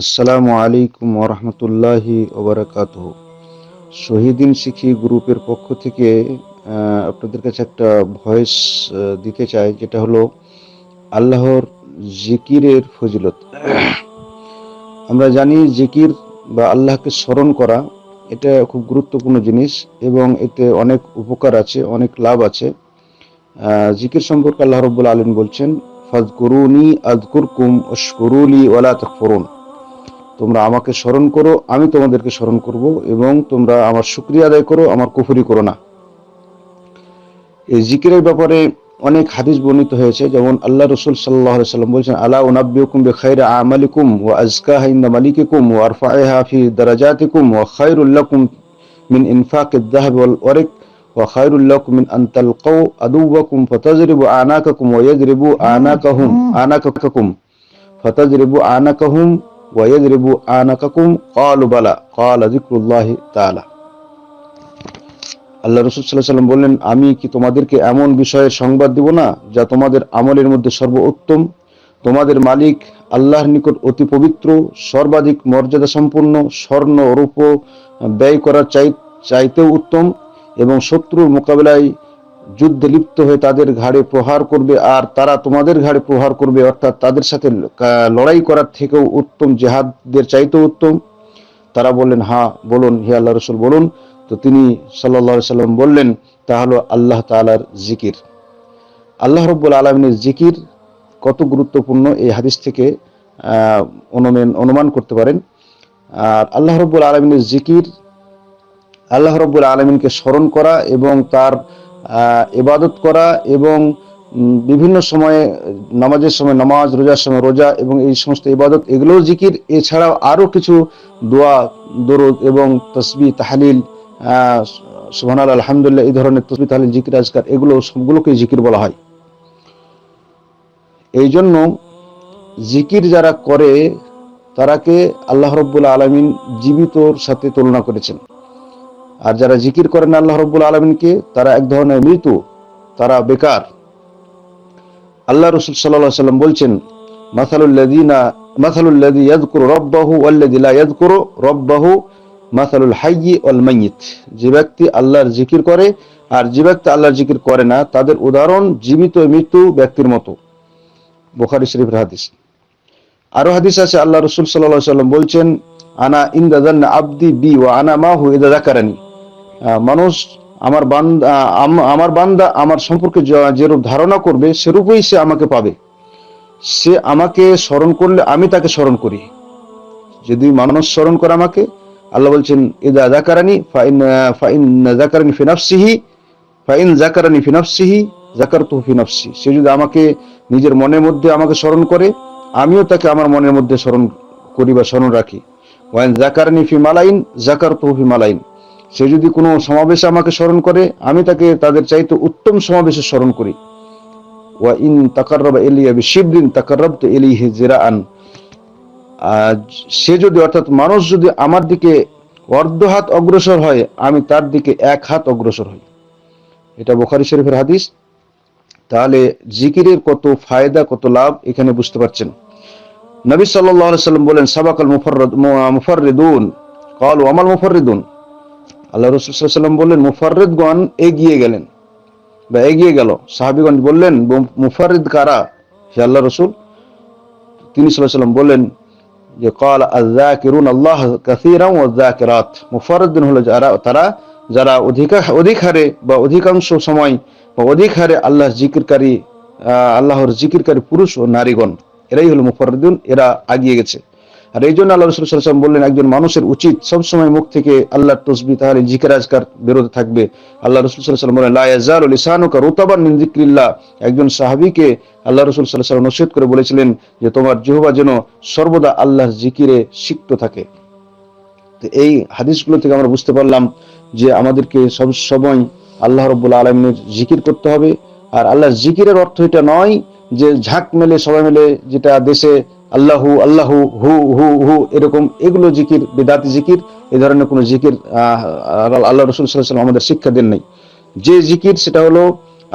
আসসালামু আলাইকুম ওরহমতুল্লাহি ওবরাকাত শহীদিন শিখি গ্রুপের পক্ষ থেকে আপনাদের কাছে একটা ভয়েস দিতে চাই, যেটা হলো আল্লাহর জিকিরের ফজিলত। আমরা জানি জিকির বা আল্লাহকে স্মরণ করা, এটা খুব গুরুত্বপূর্ণ জিনিস এবং এতে অনেক উপকার আছে, অনেক লাভ আছে। জিকির সম্পর্কে আল্লাহ রব্বুল আলম বলছেন ফাজ করুনি আদকুর কুম অশকরুলি ওয়ালা তকফরুন। তোমরা আমাকে স্মরণ করো, আমি তোমাদেরকে স্মরণ করব এবং তোমরা আমার শুক্রিয়া আদায় করো, আমার কুফরি করো না। এই জিকিরের ব্যাপারে অনেক হাদিস বর্ণিত হয়েছে, যেমন আল্লাহ রসুল সাল্লাহ সাল্লাম বলছেন, আলা উনাব্বিউকুম বিখাইরি আমালিকুম ওয়া আজকাহা ইনদা মালিকিকুম ওয়া আরফাইহা ফি দারাজাতিকুম ওয়া খায়রুল লাকুম মিন ইয়াজরিবু আনাকাহুম আনাকাকুম ফাতাজরিবু আনাকাহুম ওয়া ইয়াজরিবু আনাকাকুম ক্বালু বালা ক্বালা যিকরুল্লাহি তাআলা আল্লাহ রসুল সাল্লাহ সাল্লাম বললেন, আমি কি তোমাদেরকে এমন বিষয়ে সংবাদ দিব না যা তোমাদের আমলের মধ্যে সর্বোত্তম? তোমাদের মালিক আল্লাহর নিকট অতি পবিত্র, সর্বাধিক মর্যাদা সম্পন্ন স্বর্ণ রূপ ব্যয় করার চাই, চাইতেও উত্তম এবং শত্রুর মোকাবেলায় যুদ্ধে লিপ্ত হয়ে তাদের ঘাড়ে প্রহার করবে আর তারা তোমাদের ঘাড়ে প্রহার করবে, অর্থাৎ তাদের সাথে লড়াই করার থেকেও উত্তম জেহাদদের চাইতেও উত্তম। তারা বললেন হ্যাঁ বলুন, হে আল্লাহ রসুল, বলুন। তো তিনি সাল্লাহ সাল্লাম বললেন, তা হলো আল্লাহ তালার জিকির। আল্লাহ রব্বুল আলমিনের জিকির কত গুরুত্বপূর্ণ, এই হাদিস থেকে অনুমান অনুমান করতে পারেন। আর আল্লাহ রব্বুল আলমিনের জিকির, আল্লাহ রব্বুল আলমিনকে স্মরণ করা এবং তার ইবাদত করা এবং বিভিন্ন সময়ে, নামাজের সময় নামাজ, রোজার সময় রোজা এবং এই সমস্ত ইবাদত, এগুলোও জিকির। এছাড়াও আরও কিছু দোয়া, দরুদ এবং তসবি তাহলিল সুহান আলহামদুলিল্লাহ, এই ধরনের তসবি তাহলিল, জিকির, আজকার, এগুলো সবগুলোকে জিকির বলা হয়। এই জন্য জিকির যারা করে, তারাকে আল্লাহ রব্বুল আলমিন জীবিতর সাথে তুলনা করেছেন। আর যারা জিকির করেন আল্লাহ রব্বুল আলমিনকে তারা এক ধরনের মৃত্যু তারা বেকার। আল্লাহ রসুল সাল্লাহ সাল্লাম বলছেন মাসালুল্লাদিনা মাসালুল্লাদি ইয়াদকুরু রব্বাহু ওয়াল্লাদি লা ইয়াদকুরু রব্বাহু মাসালুল হাইয়ি ওয়াল মাইয়িত যে ব্যক্তি আল্লাহর জিকির করে আর যে ব্যক্তি আল্লাহর জিকির করে না তাদের উদাহরণ জীবিত মৃত্যু ব্যক্তির মতো। বুখারী শরীফের হাদিস। আরও হাদিস আছে আল্লাহ রসুল সাল্লাহ সাল্লাম বলছেন আনা ইন্দা জান্না আব্দি বি ওয়া আনা মাহু ইদা যাকারানি। আহ, মানুষ আমার বান্দা আমার বান্দা আমার সম্পর্কে যেরূপ ধারণা করবে, সেরূপই সে আমাকে পাবে। সে আমাকে স্মরণ করলে আমি তাকে স্মরণ করি। যদি মানুষ স্মরণ করে আমাকে, আল্লাহ বলছেন, ইদা জাকারানি ফাইন ফাইন জাকারানি ফিনাফসিহি ফাইন জাকারানি ফিনাফসিহি জাকারতু ফিনাফসি সে যদি আমাকে নিজের মনের মধ্যে আমাকে স্মরণ করে, আমিও তাকে আমার মনের মধ্যে স্মরণ করি বা স্মরণ রাখি। ওয়াইন জাকারানি ফি মালাইন জাকারতু ফি মালাইন। সে যদি কোনো সমাবেশে আমাকে স্মরণ করে, আমি তাকে তাদের চাইতে উত্তম সমাবেশে স্মরণ করি। ওয়া ইন তাকাররাবা ইলাইয়া বিশিবরিন তাকাররাবতু ইলাইহি জিরাআন আর সে যদি অর্থাৎ মানুষ যদি আমার দিকে অর্ধ হাত অগ্রসর হয়, আমি তার দিকে এক হাত অগ্রসর হই। এটা বুখারী শরীফের হাদিস। তাহলে জিকিরের কত ফায়দা, কত লাভ, এখানে বুঝতে পারছেন। নবী আলাইহি সাল্লাম বলেন, সাবাকাল মুফাররাদ মুফাররিদুন। ক্বালু আমাল মুফাররিদুন। আল্লাহ রাসূল সাল্লাল্লাহু আলাইহি সাল্লাম বললেন, মুফাররিদগণ এগিয়ে গেলেন বা এগিয়ে গেল। সাহাবীগণ বললেন, মুফাররিদ কারা? হে আল্লাহ রসুল, তিনি সাল্লাম বললেন যে কাল আযাকিরুন আল্লাহ কাসীরান ওয়া যাকিরাত। মুফাররিদুন হলো যারা, তারা, যারা অধিক অধিক হারে বা অধিকাংশ সময় বা অধিক হারে আল্লাহর জিকিরকারী আল্লাহর জিকিরকারী পুরুষ ও নারীগণ। এরাই হলো মুফাররিদুন এরা আগিয়ে গেছে। আর এই জন্য আল্লাহ রসুল সাল্লাম বললেন, একজন মানুষের উচিত সবসময় মুখ থেকে আল্লাহর তসবি, তাহলে জিকির বেরোতে থাকবে। আল্লাহ রসুল সাল্লাম বলেন, লা ইয়াজালু লিসানুকা রুতাবান যিকরিল্লাহ। একজন সাহাবীকে আল্লাহ রসুল আলাইহি নসিহত করে বলেছিলেন যে, তোমার জিহ্বা যেন সর্বদা আল্লাহর জিকিরে সিক্ত থাকে। তো এই হাদিসগুলো থেকে আমরা বুঝতে পারলাম যে, আমাদেরকে সব সময় আল্লাহ রব্বুল আলমিনের জিকির করতে হবে। আর আল্লাহর জিকিরের অর্থ এটা নয় যে, ঝাঁক মেলে, সবাই মিলে যেটা দেশে আল্লাহু আল্লাহু, হু হু হু, এরকম এগুলো জিকির, বেদাতি জিকির, এ ধরনের কোনো জিকির আল্লাহ রসুল সাল্লাম আমাদের শিক্ষা দেন নাই। যে জিকির সেটা হলো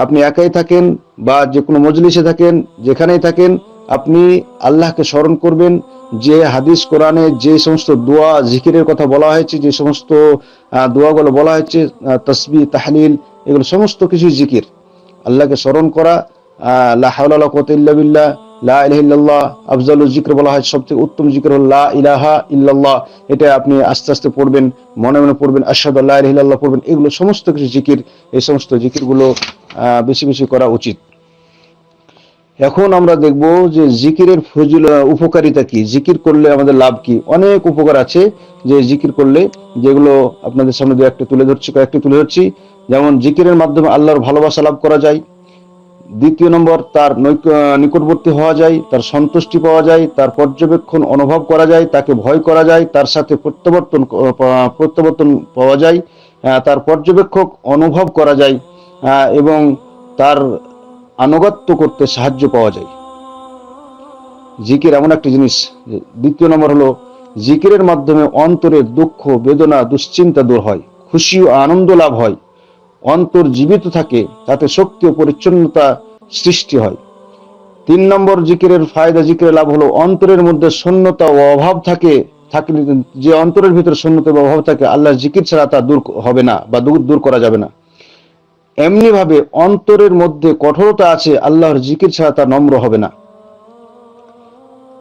আপনি একাই থাকেন বা যে কোনো মজলিসে থাকেন, যেখানেই থাকেন, আপনি আল্লাহকে স্মরণ করবেন। যে হাদিস কোরআনে যে সমস্ত দোয়া, জিকিরের কথা বলা হয়েছে, যে সমস্ত দোয়াগুলো বলা হয়েছে তসবি, তাহলিল, এগুলো সমস্ত কিছু জিকির। আল্লাহকে স্মরণ করা ইল্লা বিল্লাহ লা ইলাহা ইল্লাল্লাহ আফজালুল জিক্র বলা হয় সবথেকে উত্তম জিক্র হল লা ইলাহা ইল্লাল্লাহ। এটা আপনি আস্তে আস্তে পড়বেন, মনে মনে পড়বেন, আশহাদু আল্লা ইলাহা ইল্লাল্লাহ পড়বেন। এগুলো সমস্ত কিছু জিকির, এই সমস্ত জিকিরগুলো বেশি বেশি করা উচিত। এখন আমরা দেখব যে জিকিরের ফজিল, উপকারিতা কি? জিকির করলে আমাদের লাভ কি? অনেক উপকার আছে যে জিকির করলে, যেগুলো আপনাদের সামনে দু একটা তুলে ধরছি, কয়েকটি তুলে ধরছি। যেমন জিকিরের মাধ্যমে আল্লাহর ভালোবাসা লাভ করা যায়। দ্বিতীয় নম্বর, তার নৈক- নিকটবর্তী হওয়া যায়, তার সন্তুষ্টি পাওয়া যায়, তার পর্যবেক্ষণ অনুভব করা যায়, তাকে ভয় করা যায়, তার সাথে প্রত্যাবর্তন প্রত্যাবর্তন পাওয়া যায় তার পর্যবেক্ষক অনুভব করা যায় এবং তার আনুগত্য করতে সাহায্য পাওয়া যায়। জিকির এমন একটি জিনিস দ্বিতীয় নম্বর হলো, জিকিরের মাধ্যমে অন্তরের দুঃখ, বেদনা, দুশ্চিন্তা দূর হয়, খুশি ও আনন্দ লাভ হয়। অন্তর জীবিত থাকে, তাতে শক্তি ও পরিচ্ছন্নতা সৃষ্টি হয়। তিন নম্বর জিকিরের ফায়দা জিকিরের লাভ হলো, অন্তরের মধ্যে শূন্যতা ও অভাব থাকে থাকলে যে অন্তরের ভিতরে শূন্যতা বা অভাব থাকে, আল্লাহর জিকির ছাড়া তা দূর হবে না বা দূর করা যাবে না। এমনি ভাবে অন্তরের মধ্যে কঠোরতা আছে, আল্লাহর জিকির ছাড়া তা নম্র হবে না।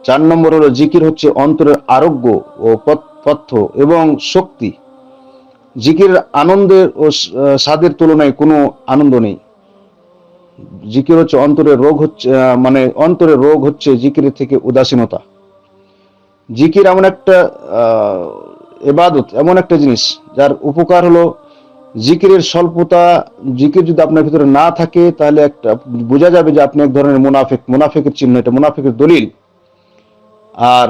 চার নম্বর হলো, জিকির হচ্ছে অন্তরের আরোগ্য ও পথ- পথ্য এবং শক্তি। জিকির আনন্দের ও স্বাদের তুলনায় কোনো আনন্দ নেই। জিকির হচ্ছে অন্তরের রোগ হচ্ছে মানে অন্তরের রোগ হচ্ছে জিকিরের থেকে উদাসীনতা। জিকির এমন একটা এবাদত, এমন একটা জিনিস, যার উপকার হলো জিকিরের স্বল্পতা। জিকির যদি আপনার ভিতরে না থাকে, তাহলে একটা বোঝা যাবে যে আপনি এক ধরনের মুনাফেক, মুনাফেকের চিহ্ন, এটা মুনাফেকের দলিল। আর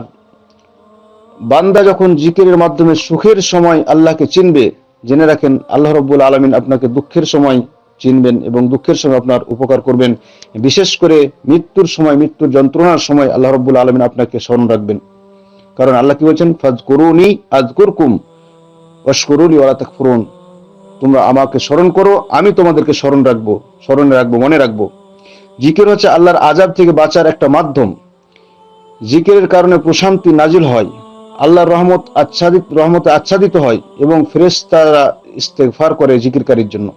বান্দা যখন জিকিরের মাধ্যমে সুখের সময় আল্লাহকে চিনবে, জেনে রাখেন আল্লাহ রব্বুল আলমিন আপনাকে দুঃখের সময় চিনবেন এবং দুঃখের সময় আপনার উপকার করবেন। বিশেষ করে মৃত্যুর সময়, মৃত্যুর যন্ত্রণার সময় আল্লাহ রব্বুল আলমিন আপনাকে স্মরণ রাখবেন। কারণ আল্লাহ কি বলছেন? ফাজ করুনি আজ করকুম অস্করুনি ওরা তাকফুরুন। তোমরা আমাকে স্মরণ করো, আমি তোমাদেরকে স্মরণ রাখব, স্মরণে রাখব, মনে রাখব। জিকির হচ্ছে আল্লাহর আজাব থেকে বাঁচার একটা মাধ্যম। জিকিরের কারণে প্রশান্তি নাজিল হয়। আল্লাহর রহমত আচ্ছাদিত, রহমতে আচ্ছাদিত হয় এবং ফেরেশতারা ইস্তেগফার করে জিকিরকারীর জন্য।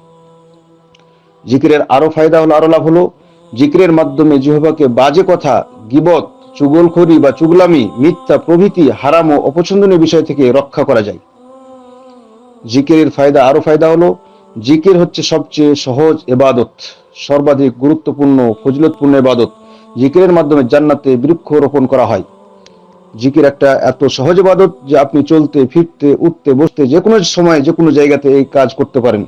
জিকিরের আরও ফায়দা হলো, আরও লাভ হলো। জিকিরের মাধ্যমে জিহবাকে বাজে কথা, গিবত, চুগলখড়ি বা চুগলামি, মিথ্যা প্রভৃতি, হারাম ও অপছন্দনীয় বিষয় থেকে রক্ষা করা যায়। জিকিরের ফায়দা, আরও ফায়দা হলো, জিকির হচ্ছে সবচেয়ে সহজ এবাদত, সর্বাধিক গুরুত্বপূর্ণ, ফজিলতপূর্ণ এবাদত। জিকিরের মাধ্যমে জান্নাতে বৃক্ষ রোপণ করা হয়। জিকির একটা এত সহজ ইবাদত যে আপনি চলতে, ফিরতে, উঠতে, বসতে যে কোনো সময়, যে কোনো জায়গাতে এই কাজ করতে পারেন।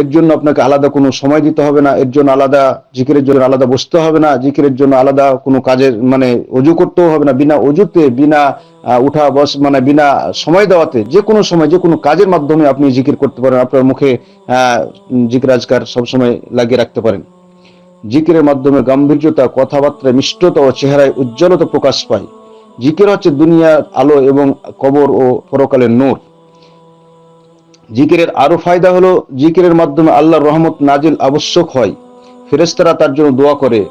এর জন্য আপনাকে আলাদা কোনো সময় দিতে হবে না। এর জন্য আলাদা, জিকিরের জন্য আলাদা বসতে হবে না। জিকিরের জন্য আলাদা কোনো কাজের মানে অজু করতেও হবে না। বিনা অজুতে, বিনা উঠা, বস মানে বিনা সময় দেওয়াতে যে কোনো সময়, যে কোনো কাজের মাধ্যমে আপনি জিকির করতে পারেন। আপনার মুখে জিকির আজকার সবসময় লাগিয়ে রাখতে পারেন। জিকিরের মাধ্যমে গাম্ভীর্যতা, কথাবার্তায় মিষ্টতা ও চেহারায় উজ্জ্বলতা প্রকাশ পায়। জিকির হচ্ছে দুনিয়ার আলো এবং কবর ও পরকালের নূর। জিকিরের আরও ফায়দা হলো, জিকিরের মাধ্যমে আল্লাহর রহমত নাজিল আবশ্যক হয়। ফেরেশতারা তার জন্য দোয়া করে।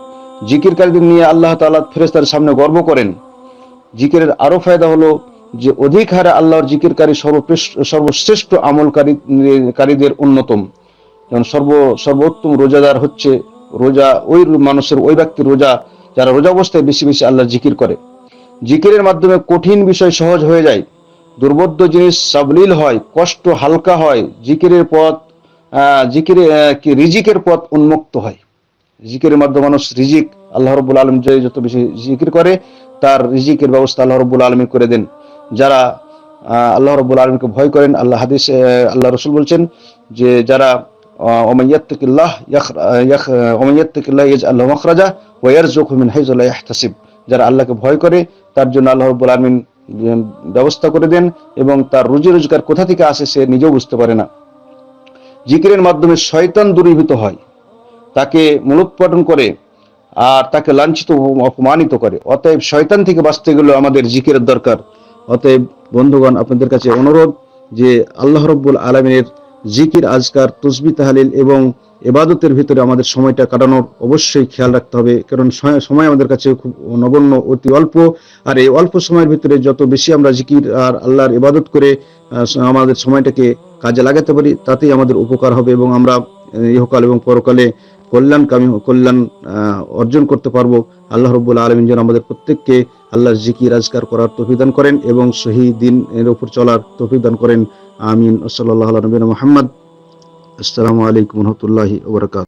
জিকিরকারীদের নিয়ে আল্লাহ তাআলা ফেরেস্তার সামনে গর্ব করেন। জিকিরের আরও ফায়দা হলো যে, অধিক হারে আল্লাহর জিকিরকারী সর্বশ্রেষ্ঠ আমলকারী, কারীদের অন্যতম। যেমন সর্ব, সর্বোত্তম রোজাদার হচ্ছে রোজা, ওই মানুষের, ওই ব্যক্তির রোজা, যারা রোজা অবস্থায় বেশি বেশি আল্লাহ জিকির করে। জিকিরের মাধ্যমে কঠিন বিষয় সহজ হয়ে যায়। দুর্বোধ্য জিনিস সাবলীল হয়, কষ্ট হালকা হয়, জিকিরের পথ জিকিরে কি রিজিকের পথ উন্মুক্ত হয়। জিকিরের মাধ্যমে মানুষ রিজিক, আল্লাহ রব্বুল আলম যে যত বেশি জিকির করে, তার রিজিকের ব্যবস্থা আল্লাহ রব্বুল আলমী করে দেন। যারা আল্লাহ রব্বুল আলমীকে ভয় করেন, আল্লাহ হাদিস আল্লাহ রসুল বলছেন যে, যারা ওমাইয়াত্তিকিল্লাহ ওমাইয়াত্তিকিল্লাহ ইয়াজ আল্লাহ মখরাজা ওয়ারজুকহু মিন হাইযু লা ইয়াহতাসিব যারা আল্লাহকে ভয় করে, তার জন্য আল্লাহ রব্বুল আলমিন ব্যবস্থা করে দেন এবং তার রুজি রোজগার কোথা থেকে আসে সে নিজেও বুঝতে পারে না। জিকিরের মাধ্যমে শয়তান দূরীভূত হয়। তাকে মূলোৎপাটন করে আর তাকে লাঞ্ছিত অপমানিত করে। অতএব শয়তান থেকে বাঁচতে গেলে আমাদের জিকিরের দরকার। অতএব বন্ধুগণ, আপনাদের কাছে অনুরোধ যে আল্লাহ রব্বুল আলমিনের জিকির, আজকার, তসবি, তাহালিল এবং এবাদতের ভিতরে আমাদের সময়টা কাটানোর অবশ্যই খেয়াল রাখতে হবে। কারণ সময়- আমাদের কাছে খুব নগণ্য, অতি অল্প। আর এই অল্প সময়ের ভিতরে যত বেশি আমরা জিকির আর আল্লাহর এবাদত করে আমাদের সময়টাকে কাজে লাগাতে পারি, তাতেই আমাদের উপকার হবে এবং আমরা ইহকাল এবং পরকালে কল্যাণকামী কল্যাণ অর্জন করতে পারব। আল্লাহ রব্বুল আলমিন যেন আমাদের প্রত্যেককে আল্লাহর জিকির রাজগার করার তফিদান করেন এবং সহি দিন এর উপর চলার তফিদান দান করেন। আমিন। সাল্লাহ নবীন মোহাম্মদ। আসসালামু আলাইকুম রহমতুল্লাহি ওবরাকাত